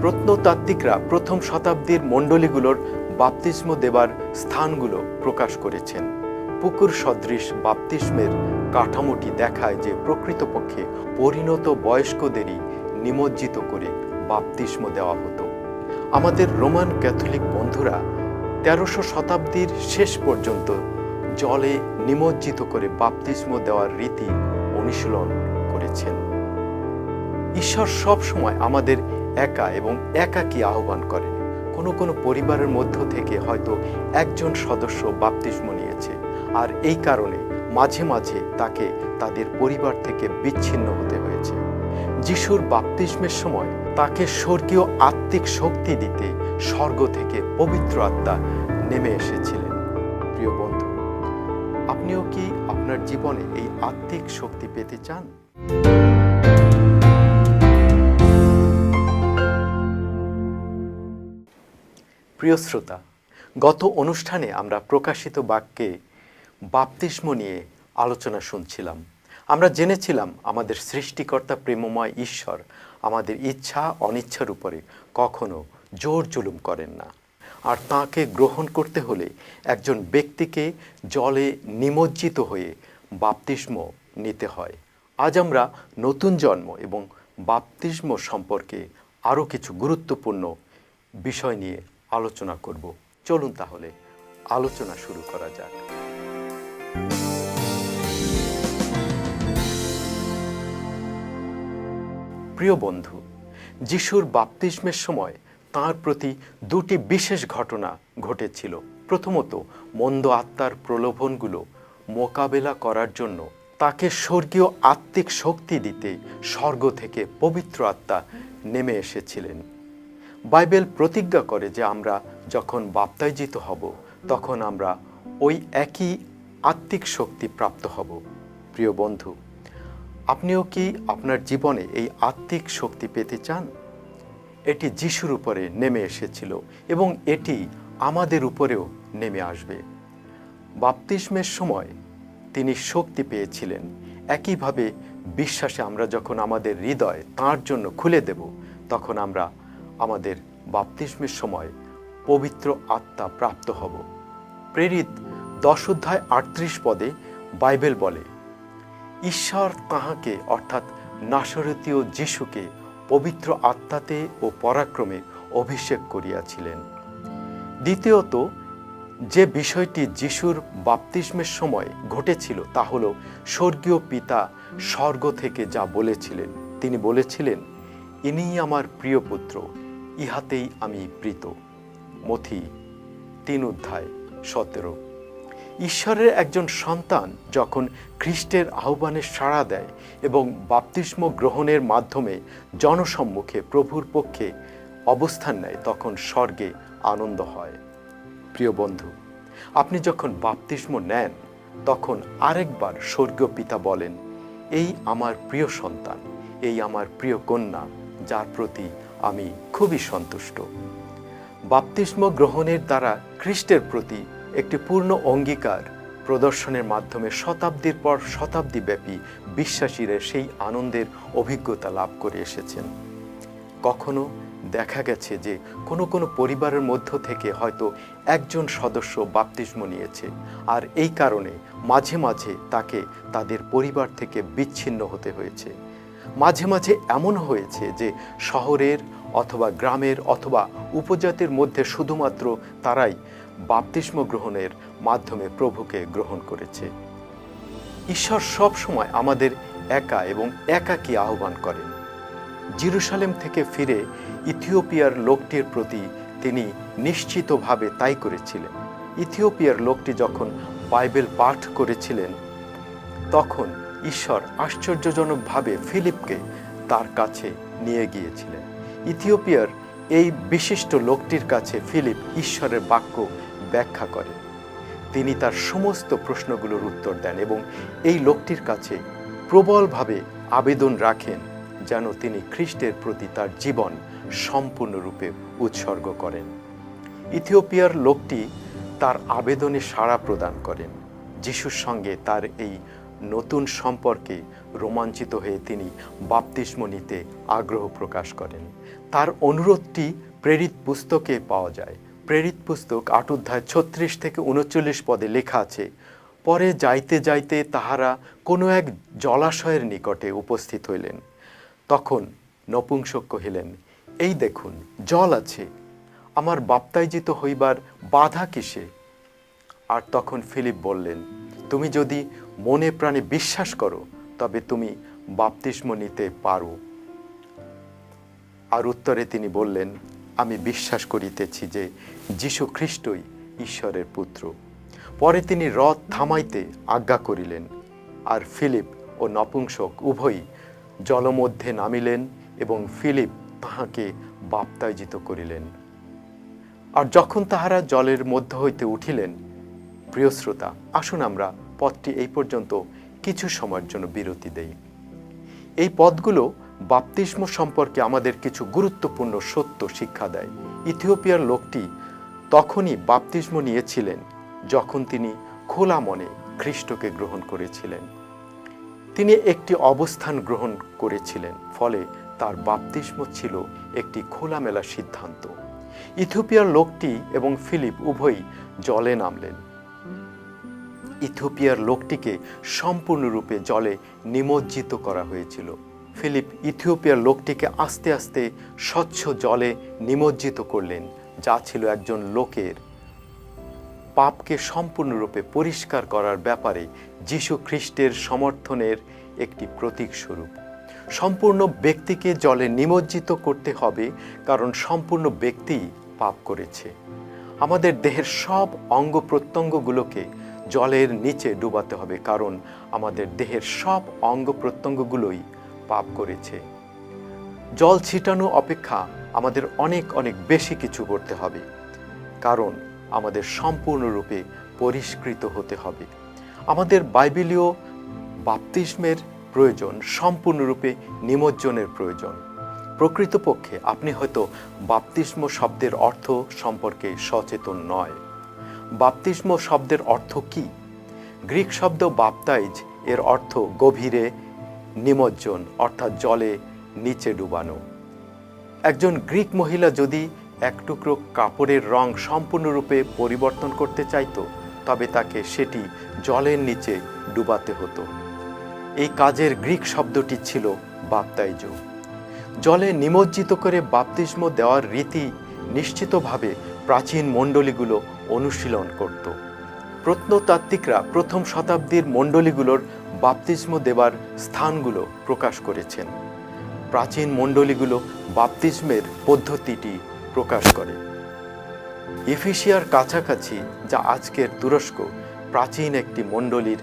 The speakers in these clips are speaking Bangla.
প্রত্নতাত্ত্বিকরা প্রথম শতাব্দীর মণ্ডলীগুলোর বাপতিস্ম দেবার স্থানগুলো প্রকাশ করেছেন। পুকুর সদৃশ বাপতিস্মের কাঠামোটি দেখায় যে প্রকৃতপক্ষে পরিণত বয়স্কদেরই নিমজ্জিত করে বাপতিস্ম দেওয়া হতো। আমাদের রোমান ক্যাথলিক বন্ধুরা তেরোশো শতাব্দীর শেষ পর্যন্ত জলে নিমজ্জিত করে বাপতিস্ম দেওয়ার রীতি অনুশীলন করেছেন। ঈশ্বর সব সময় আমাদের একা এবং একাকী আহ্বান করেন। কোনো কোনো পরিবারের মধ্য থেকে হয়তো একজন সদস্য বাপতিস্ম নিয়েছে। আর এই কারণে মাঝে মাঝে তাকে তাদের পরিবার থেকে বিচ্ছিন্ন হতে হয়েছে। যিশুর বাপতিস্মের সময় তাকে স্বর্গীয় আত্মিক শক্তি দিতে স্বর্গ থেকে পবিত্র আত্মা নেমে এসেছিলেন। প্রিয় বন্ধু, আপনিও কি আপনার জীবনে এই আত্মিক শক্তি পেতে চান? প্রিয় শ্রোতা, গত অনুষ্ঠানে আমরা প্রকাশিত বাক্যে বাপতিস্ম নিয়ে আলোচনা শুনছিলাম। আমরা জেনেছিলাম আমাদের সৃষ্টিকর্তা প্রেমময় ঈশ্বর আমাদের ইচ্ছা অনিচ্ছার উপরে কখনো জোর জুলুম করেন না। আর তাকে গ্রহণ করতে হলে একজন ব্যক্তিকে জলে নিমজ্জিত হয়ে বাপতিস্ম নিতে হয়। আজ আমরা নতুন জন্ম এবং বাপতিস্ম সম্পর্কে আরও কিছু গুরুত্বপূর্ণ বিষয় নিয়ে আলোচনা করব। চলুন তাহলে আলোচনা শুরু করা যাক। প্রিয় বন্ধু, যিশুর বাপতিস্মের সময় তার প্রতি দুটি বিশেষ ঘটনা ঘটেছিল। প্রথমত, মন্দ আত্মার প্রলোভনগুলো মোকাবেলা করার জন্য তাকে স্বর্গীয় আত্মিক শক্তি দিতে স্বর্গ থেকে পবিত্র আত্মা নেমে এসেছিলেন। বাইবেল প্রতিজ্ঞা করে যে আমরা যখন বাপ্তায়জিত হব, তখন আমরা ওই একই আত্মিক শক্তি প্রাপ্ত হব। প্রিয় বন্ধু, আপনিও কি আপনার জীবনে এই আত্মিক শক্তি পেতে চান? এটি যিশুর উপরে নেমে এসেছিল এবং এটি আমাদের উপরেও নেমে আসবে। বাপতিস্মের সময় তিনি শক্তি পেয়েছিলেন। একইভাবে বিশ্বাসে আমরা যখন আমাদের হৃদয় তাঁর জন্য খুলে দেব, তখন আমরা আমাদের বাপতিস্মের সময় পবিত্র আত্মা প্রাপ্ত হব। প্রেরিত দশ অধ্যায় আটত্রিশ পদে বাইবেল বলে, ঈশ্বর তাহাকে অর্থাৎ নাসরতীয় যিশুকে পবিত্র আত্মাতে ও পরাক্রমে অভিষেক করিয়াছিলেন। দ্বিতীয়ত, যে বিষয়টি যিশুর বাপতিস্মের সময় ঘটেছিল তা হল স্বর্গীয় পিতা স্বর্গ থেকে যা বলেছিলেন। তিনি বলেছিলেন, ইনিই আমার প্রিয় পুত্র ইহাতেই আমি প্রীত। মথি তিন অধ্যায়, সতেরো। ঈশ্বরের একজন সন্তান যখন খ্রিস্টের আহ্বানে সাড়া দেয় এবং বাপতিস্ম গ্রহণের মাধ্যমে জনসম্মুখে প্রভুর পক্ষে অবস্থান নেয়, তখন স্বর্গে আনন্দ হয়। প্রিয় বন্ধু, আপনি যখন বাপতিস্ম নেন, তখন আরেকবার স্বর্গীয় পিতা বলেন, এই আমার প্রিয় সন্তান, এই আমার প্রিয় কন্যা, যার প্রতি আমি খুবই সন্তুষ্ট। বাপতিস্ম গ্রহণের দ্বারা খ্রিস্টের প্রতি একটি পূর্ণ অঙ্গীকার প্রদর্শনের মাধ্যমে শতাব্দীর পর শতাব্দী ব্যাপী বিশ্বাসীরা সেই আনন্দের অভিজ্ঞতা লাভ করে এসেছেন। কখনো দেখা গেছে যে কোনো কোনো পরিবারের মধ্য থেকে হয়তো একজন সদস্য বাপতিস্ম নিয়েছে আর এই কারণে মাঝে মাঝে তাকে তাদের পরিবার থেকে বিচ্ছিন্ন হতে হয়েছে। মাঝে মাঝে এমন হয়েছে যে শহরের অথবা গ্রামের অথবা উপজাতির মধ্যে শুধুমাত্র তারাই বাপতিস্ম গ্রহণের মাধ্যমে প্রভুকে গ্রহণ করেছে। ঈশ্বর সব সময় আমাদের একা এবং একাকী আহ্বান করেন। জিরুসালেম থেকে ফিরে ইথিওপিয়ার লোকটির প্রতি তিনি নিশ্চিতভাবে তাই করেছিলেন। ইথিওপিয়ার লোকটি যখন বাইবেল পাঠ করেছিলেন, তখন ঈশ্বর আশ্চর্যজনকভাবে ফিলিপকে তার কাছে নিয়ে গিয়েছিলেন। ইথিওপিয়ার এই বিশিষ্ট লোকটির কাছে ফিলিপ ঈশ্বরের বাক্য ব্যাখ্যা করে। তিনি তার সমস্ত প্রশ্নগুলোর উত্তর দেন এবং এই লোকটির কাছে প্রবলভাবে আবেদন রাখেন যেন তিনি খ্রিস্টের প্রতি তার জীবন সম্পূর্ণরূপে উৎসর্গ করেন। ইথিওপিয়ার লোকটি তার আবেদনে সাড়া প্রদান করেন। যিশুর সঙ্গে তার এই নতুন সম্পর্কে রোমাঞ্চিত হয়ে তিনি বাপতিস্ম নিতে আগ্রহ প্রকাশ করেন। তার অনুরোধটি প্রেরিত পুস্তকে পাওয়া যায়। প্রেরিত পুস্তক আট অধ্যায় ছত্রিশ থেকে উনচল্লিশ পদে লেখা আছে, পরে যাইতে যাইতে তাহারা কোনো এক জলাশয়ের নিকটে উপস্থিত হইলেন। তখন নপুংসক কহিলেন, এই দেখুন, জল আছে। আমার বাপ্তাইজিত হইবার বাধা কিসে? আর তখন ফিলিপ বললেন, তুমি যদি মনে প্রাণে বিশ্বাস করো, তবে তুমি বাপতিস্ম নিতে পারো। আর উত্তরে তিনি বললেন, আমি বিশ্বাস করিতেছি যে যীশু খ্রিস্টই ঈশ্বরের পুত্র। পরে তিনি রথ থামাইতে আজ্ঞা করিলেন, আর ফিলিপ ও নপুংসক উভয়ই জলমধ্যে নামিলেন এবং ফিলিপ তাহাকে বাপ্তায়জিত করিলেন। আর যখন তাহারা জলের মধ্য হইতে উঠিলেন, প্রিয় শ্রোতা, আসুন আমরা পথটি এই পর্যন্ত কিছু সময়ের জন্য বিরতি দেই। এই পদগুলো বাপতিস্ম সম্পর্কে আমাদের কিছু গুরুত্বপূর্ণ সত্য শিক্ষা দেয়। ইথিওপিয়ার লোকটি তখনই বাপতিস্ম নিয়েছিলেন যখন তিনি খোলা মনে খ্রিস্টকে গ্রহণ করেছিলেন। তিনি একটি অবস্থান গ্রহণ করেছিলেন, ফলে তার বাপতিস্ম ছিল একটি খোলামেলা সিদ্ধান্ত। ইথিওপিয়ার লোকটি এবং ফিলিপ উভয়ই জলে নামলেন। ইথিওপিয়ার লোকটিকে সম্পূর্ণরূপে জলে নিমজ্জিত করা হয়েছিল। ফিলিপ, ইথিওপিয়ার লোকটিকে আস্তে আস্তে স্বচ্ছ জলে নিমজ্জিত করলেন, যা ছিল একজন লোকের পাপকে সম্পূর্ণরূপে পরিষ্কার করার ব্যাপারে যীশু খ্রিস্টের সমর্থনের একটি প্রতীক স্বরূপ। সম্পূর্ণ ব্যক্তিকে জলে নিমজ্জিত করতে হবে, কারণ সম্পূর্ণ ব্যক্তি পাপ করেছে। আমাদের দেহের সব অঙ্গ প্রত্যঙ্গগুলোকে জলের নিচে ডুবাতে হবে, কারণ আমাদের দেহের সব অঙ্গ প্রত্যঙ্গগুলোই পাপ করেছে। জল ছিটানো অপেক্ষা আমাদের অনেক অনেক বেশি কিছু করতে হবে, কারণ আমাদের সম্পূর্ণরূপে পরিষ্কৃত হতে হবে। আমাদের বাইবেলীয় বাপতিস্মের প্রয়োজন, সম্পূর্ণরূপে নিমজ্জনের প্রয়োজন। প্রকৃতপক্ষে আপনি হয়তো বাপতিস্ম শব্দের অর্থ সম্পর্কে সচেতন নয়। বাপতিস্ম শব্দের অর্থ কি? গ্রিক শব্দ বাপতাইজ, এর অর্থ গভীরে, নিমজ্জন, অর্থাৎ জলে নিচে ডুবানো। একজন গ্রিক মহিলা যদি এক টুকরো কাপড়ের রং সম্পূর্ণরূপে পরিবর্তন করতে চাইতো, তবে তাকে সেটি জলের নিচে ডুবাতে হতো। এই কাজের গ্রিক শব্দটি ছিল বাপ্তাইজ জলে নিমজ্জিত করে বাপতিস্ম দেওয়ার রীতি নিশ্চিতভাবে প্রাচীন মণ্ডলীগুলো অনুশীলন করত। প্রত্নতাত্ত্বিকরা প্রথম শতাব্দীর মণ্ডলীগুলোর বাপতিস্ম দেবার স্থানগুলো প্রকাশ করেছেন। প্রাচীন মণ্ডলীগুলো বাপতিস্মের পদ্ধতিটি প্রকাশ করে। এফিসিয়ার কাছাকাছি, যা আজকের তুরস্ক, প্রাচীন একটি মণ্ডলীর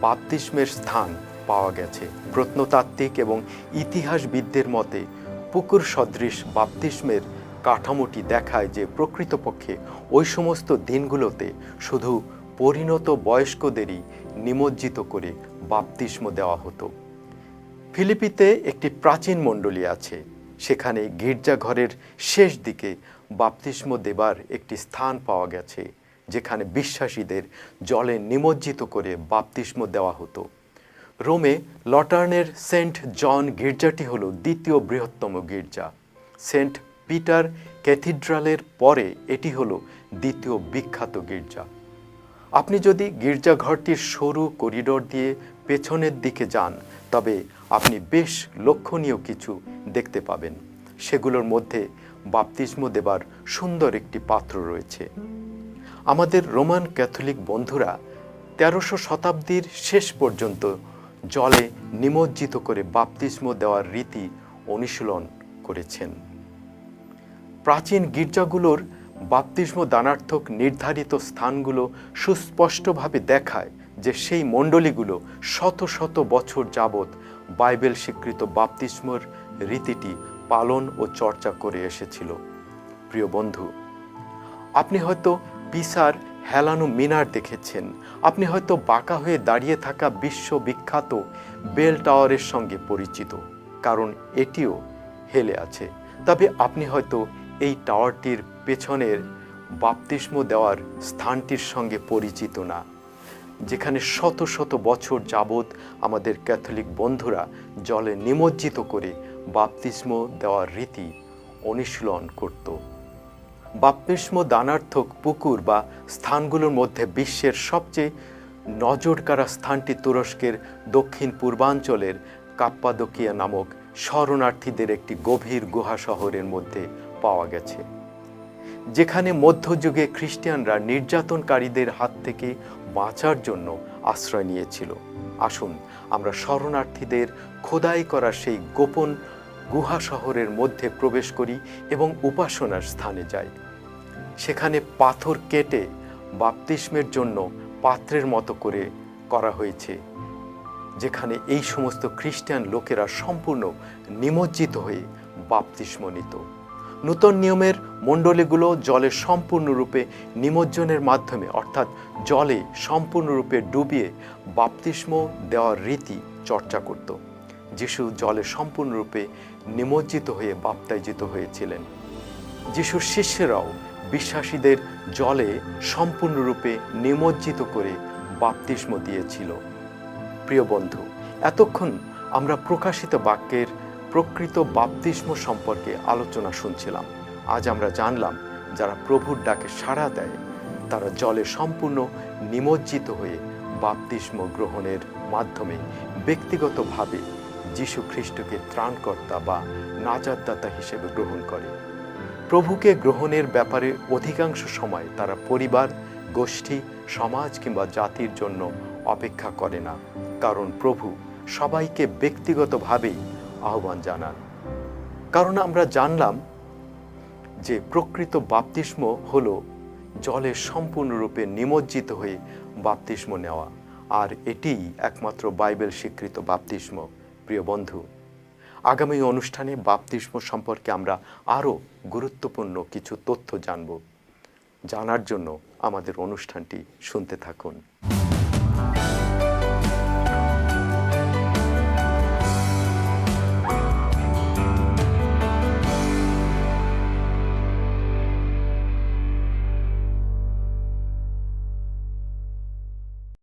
বাপতিস্মের স্থান পাওয়া গেছে। প্রত্নতাত্ত্বিক এবং ইতিহাসবিদদের মতে, পুকুর সদৃশ বাপতিস্মের কাঠামোটি দেখায় যে প্রকৃতপক্ষে ওই সমস্ত দিনগুলোতে শুধু পরিণত বয়স্কদেরই নিমজ্জিত করে বাপতিস্ম দেওয়া হতো। ফিলিপিতে একটি প্রাচীন মণ্ডলী আছে। সেখানে গির্জাঘরের শেষ দিকে বাপতিস্ম দেবার একটি স্থান পাওয়া গেছে, যেখানে বিশ্বাসীদের জলে নিমজ্জিত করে বাপতিস্ম দেওয়া হতো। রোমে লটার্নের সেন্ট জন গির্জাটি হল দ্বিতীয় বৃহত্তম গির্জা। সেন্ট পিটার ক্যাথিড্রালের পরে এটি হল দ্বিতীয় বিখ্যাত গির্জা। আপনি যদি গির্জাঘরটির সরু করিডোর দিয়ে পেছনের দিকে যান, তবে আপনি বেশ লক্ষণীয় কিছু দেখতে পাবেন। সেগুলোর মধ্যে বাপতিস্ম দেবার সুন্দর একটি পাত্র রয়েছে। আমাদের রোমান ক্যাথলিক বন্ধুরা তেরোশো শতাব্দীর শেষ পর্যন্ত জলে নিমজ্জিত করে বাপতিস্ম দেওয়ার রীতি অনুশীলন করেছেন। প্রাচীন গির্জাগুলোর বাপতিস্ম দানার্থক নির্ধারিত স্থানগুলো সুস্পষ্টভাবে দেখায় যে সেই মণ্ডলীগুলো শত শত বছর যাবৎ বাইবেল স্বীকৃত বাপতিস্মর রীতিটি পালন ও চর্চা করে এসেছিল। প্রিয় বন্ধু, আপনি হয়তো পিসার হেলানো মিনার দেখেছেন। আপনি হয়তো বাঁকা হয়ে দাঁড়িয়ে থাকা বিশ্ববিখ্যাত বেল টাওয়ারের সঙ্গে পরিচিত, কারণ এটিও হেলে আছে। তবে আপনি হয়তো এই টাওয়ারটির পেছনের বাপতিস্ম দেওয়ার স্থানটির সঙ্গে পরিচিত না, যেখানে শত শত বছর যাবৎ আমাদের ক্যাথলিক বন্ধুরা জলে নিমজ্জিত করে বাপতিস্ম দেওয়ার রীতি অনুশীলন করত। বাপ্তিস্ম দানার্থক পুকুর বা স্থানগুলোর মধ্যে বিশ্বের সবচেয়ে নজরকাড়া স্থানটি তুরস্কের দক্ষিণ পূর্বাঞ্চলের কাপ্পাদকিয়া নামক শরণার্থীদের একটি গভীর গুহা শহরের মধ্যে পাওয়া গেছে। যেখানে মধ্যযুগে খ্রিস্টানরা নির্যাতনকারীদের হাত থেকে বাঁচার জন্য আশ্রয় নিয়েছিল। আসুন, আমরা শরণার্থীদের খোদাই করা সেই গোপন গুহা শহরের মধ্যে প্রবেশ করি এবং উপাসনার স্থানে যাই। সেখানে পাথর কেটে বাপ্তিস্মের জন্য পাত্রের মতো করে করা হয়েছে, যেখানে এই সমস্ত খ্রিস্টান লোকেরা সম্পূর্ণ নিমজ্জিত হয়ে বাপ্তিস্ম নিত নূতন নিয়মের মণ্ডলীগুলো জলে সম্পূর্ণরূপে নিমজ্জনের মাধ্যমে, অর্থাৎ জলে সম্পূর্ণরূপে ডুবিয়ে বাপ্তিস্ম দেওয়ার রীতি চর্চা করত। যিশু জলে সম্পূর্ণরূপে নিমজ্জিত হয়ে বাপ্তাইজিত হয়েছিলেন। যিশুর শিষ্যরাও বিশ্বাসীদের জলে সম্পূর্ণরূপে নিমজ্জিত করে বাপ্তিস্ম দিয়েছিল। প্রিয় বন্ধু, এতক্ষণ আমরা প্রকাশিত বাক্যের প্রকৃত বাপ্তিস্ম সম্পর্কে আলোচনা শুনছিলাম। আজ আমরা জানলাম, যারা প্রভুর ডাকে সাড়া দেয়, তারা জলে সম্পূর্ণ নিমজ্জিত হয়ে বাপ্তিস্ম গ্রহণের মাধ্যমে ব্যক্তিগতভাবে যীশু খ্রিস্টকে ত্রাণকর্তা বা নাজাতদাতা হিসেবে গ্রহণ করে। প্রভুকে গ্রহণের ব্যাপারে অধিকাংশ সময় তারা পরিবার, গোষ্ঠী, সমাজ কিংবা জাতির জন্য অপেক্ষা করে না। কারণ প্রভু সবাইকে ব্যক্তিগতভাবেই আহ্বান জানান। কারণ আমরা জানলাম যে প্রকৃত বাপ্তিস্ম হল জলে সম্পূর্ণরূপে নিমজ্জিত হয়ে বাপ্তিস্ম নেওয়া, আর এটিই একমাত্র বাইবেল স্বীকৃত বাপ্তিস্ম। প্রিয় বন্ধু, আগামী অনুষ্ঠানে বাপ্তিস্ম সম্পর্কে আমরা আরও গুরুত্বপূর্ণ কিছু তথ্য জানব। জানার জন্য আমাদের অনুষ্ঠানটি শুনতে থাকুন।